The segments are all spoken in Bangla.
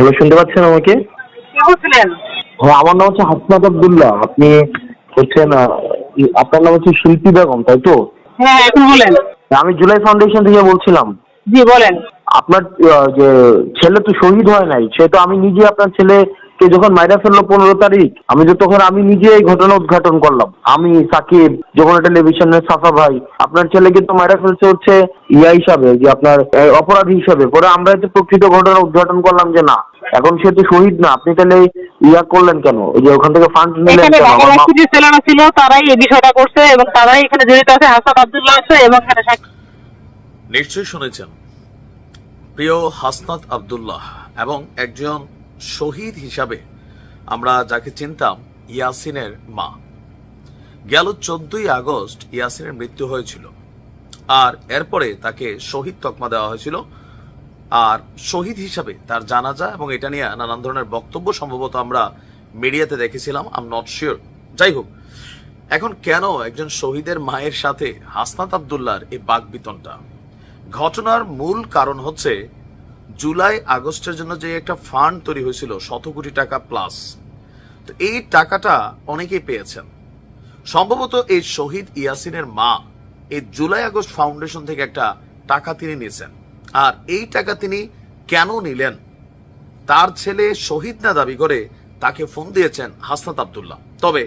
হ্যালো শুনতে পাচ্ছেন আমাকে? কে বলছিলেন? হ্যাঁ আমার নাম হচ্ছে হাসনাত আবদুল্লাহ। আপনি হচ্ছেন আপনার নাম হচ্ছে শিল্পী বেগম তাই তো? হ্যাঁ এখন বলেন। আমি জুলাই ফাউন্ডেশন থেকে বলছিলাম। জি বলেন। আপনার যে ছেলে তো শহীদ হয় নাই সে তো আমি নিজে আপনার ছেলেকে যখন মাইরা ফেলল পনেরো তারিখ আমি তো তখন আমি নিজে এই ঘটনা উদ্ঘাটন করলাম। আমি সাকিব যখন টেলিভিশনের সাফা ভাই আপনার ছেলেকে তো মাইরা ফেলছে হচ্ছে ইয়া হিসাবে যে আপনার অপরাধী হিসাবে। পরে আমরা হচ্ছে প্রকৃত ঘটনা উদ্ঘাটন করলাম যে না এখন সে তো শহীদ না আপনি তাহলে ইয়া করলেন কেন? ওই যে ওখান থেকে ফান্ড নিলেন এখানে কেন? যে ছেলেরা ছিল তারাই এই বিষয়টা করছে এবং তারাই এখানে জড়িত আছে হাসান আব্দুল্লাহ আছে এবং এখানে নিশ্চয়ই শুনেছেন। প্রিয় হাসনাত আব্দুল্লাহ এবং একজন শহীদ হিসাবে আমরা যাকে চিনতাম, ইয়াসিনের মা। গেল চোদ্দই আগস্ট ইয়াসিনের মৃত্যু হয়েছিল। আর এরপরে তাকে শহীদ তকমা দেওয়া হয়েছিল। আর শহীদ হিসাবে তার জানাজা এবং এটা নিয়ে নানান ধরনের বক্তব্য সম্ভবত আমরা মিডিয়াতে দেখেছিলাম আম নট শিওর যাই হোক, এখন কেন একজন শহীদের মায়ের সাথে হাসনাত আবদুল্লাহর এই বাগবিতনটা ঘটনার মূল কারণ হচ্ছে জুলাই, আগস্টের জন্য যে একটা ফান্ড তৈরি হয়েছিল, শত কোটি টাকা প্লাস তো এই টাকাটা অনেকেই পেয়েছেন। সম্ভবত এই শহীদ ইয়াসিনের মা এই জুলাই, আগস্ট ফাউন্ডেশন থেকে একটা টাকা তিনি নিয়েছেন। আর এই টাকা তিনি কেন নিলেন? তার ছেলে শহীদ না দাবি করে তাকে ফোন দিয়েছেন হাসনাত আবদুল্লাহ। তবে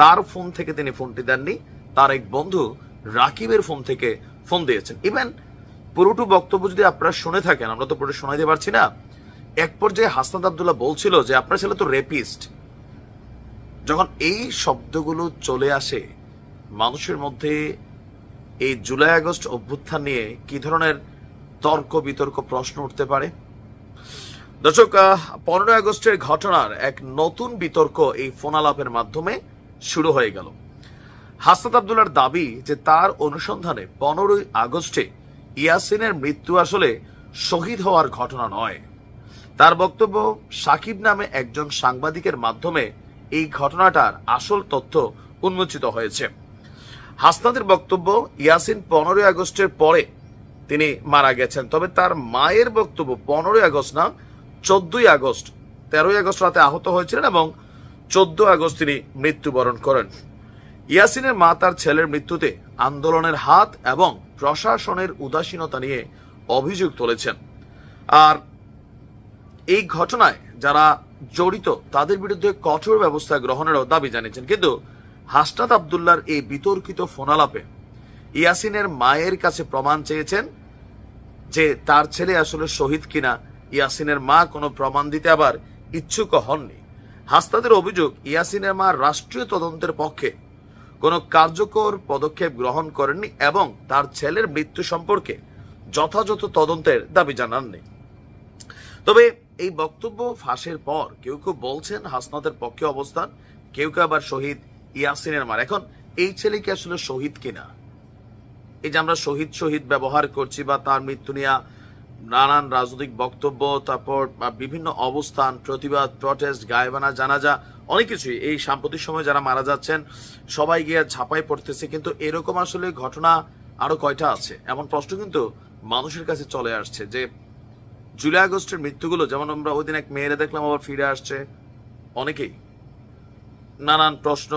তার ফোন থেকে তিনি ফোনটি দেননি, তার এক বন্ধু রাকিবের ফোন থেকে ফোন দিয়েছেন। ইভেন পুরোটু বক্তব্য যদি আপনারা শুনে থাকেন, আমরা তো পুরো শোনাইতে পারছি না। এক পর্যায়ে হাসনাত আবদুল্লাহ বলছিল যে, আপনার ছেলে তো রেপিস্ট যখন এই শব্দগুলো চলে আসে, মানুষের মধ্যে এই জুলাই আগস্ট অভ্যুত্থান নিয়ে কি ধরনের তর্ক বিতর্ক প্রশ্ন উঠতে পারে? দর্শক পনেরোই আগস্টের ঘটনার এক নতুন বিতর্ক এই ফোনালাপের মাধ্যমে শুরু হয়ে গেল। হাসনাত আবদুল্লার দাবি যে, তার অনুসন্ধানে পনেরোই আগস্টে ইয়াসিনের মৃত্যু আসলে শহীদ হওয়ার ঘটনা নয়। তার বক্তব্য সাকিব নামে একজন সাংবাদিকের মাধ্যমে এই ঘটনাটার আসল তথ্য উন্মোচিত হয়েছে। হাসনাদের বক্তব্য ইয়াসিন পনেরোই আগস্টের পরে তিনি মারা গেছেন। তবে তার মায়ের বক্তব্য পনেরোই আগস্ট না, চোদ্দই আগস্ট, তেরোই আগস্ট রাতে আহত হয়েছিলেন এবং চোদ্দ আগস্ট তিনি মৃত্যুবরণ করেন। ইয়াসিনের মা তার ছেলের মৃত্যুতে আন্দোলনের হাত এবং প্রশাসনের উদাসীনতা নিয়ে অভিযোগ তুলেছেন। আর এই ঘটনায় যারা জড়িত, তাদের বিরুদ্ধে কঠোর ব্যবস্থা গ্রহণেরও দাবি জানিয়েছেন। কিন্তু হাসনাত আবদুল্লার এই বিতর্কিত ফোনালাপে ইয়াসিনের মায়ের কাছে প্রমাণ চেয়েছেন যে তার ছেলে আসলে শহীদ কিনা। ইয়াসিনের মা কোনো প্রমাণ দিতে আবার ইচ্ছুক হননি। হাসনাদের অভিযোগ, ইয়াসিনের মা রাষ্ট্রীয় তদন্তের পক্ষে কোনো কার্যকর পদক্ষেপ গ্রহণ করেননি এবং তার ছেলের মৃত্যু সম্পর্কে যথাযথ তদন্তের দাবি জানাননি। তবে এই বক্তব্য ফাঁসের পর কেউ কেউ বলছেন হাসনাতের পক্ষে অবস্থান, কেউ কেউ আবার শহীদ ইয়াসিনের মার। এখন এই ছেলে কি আসলে শহীদ কিনা? এই যে আমরা শহীদ শহীদ ব্যবহার করছি বা তার মৃত্যু নিয়ে নানান রাজনৈতিক বক্তব্য, তারপর বিভিন্ন অবস্থান, প্রতিবাদ প্রটেস্ট গায়বানা, জানাজা, অনেক কিছুই এই সাম্প্রতিক সময় যারা মারা যাচ্ছেন, সবাই গিয়ে ছাপাই পড়তেছে। কিন্তু এরকম আসলে ঘটনা আরও কয়টা আছে? এমন প্রশ্ন কিন্তু মানুষের কাছে চলে আসছে যে, জুলাই আগস্টের মৃত্যুগুলো, যেমন আমরা ওই দিন এক মেয়েরা দেখলাম আবার ফিরে আসছে, অনেকেই। নানান প্রশ্ন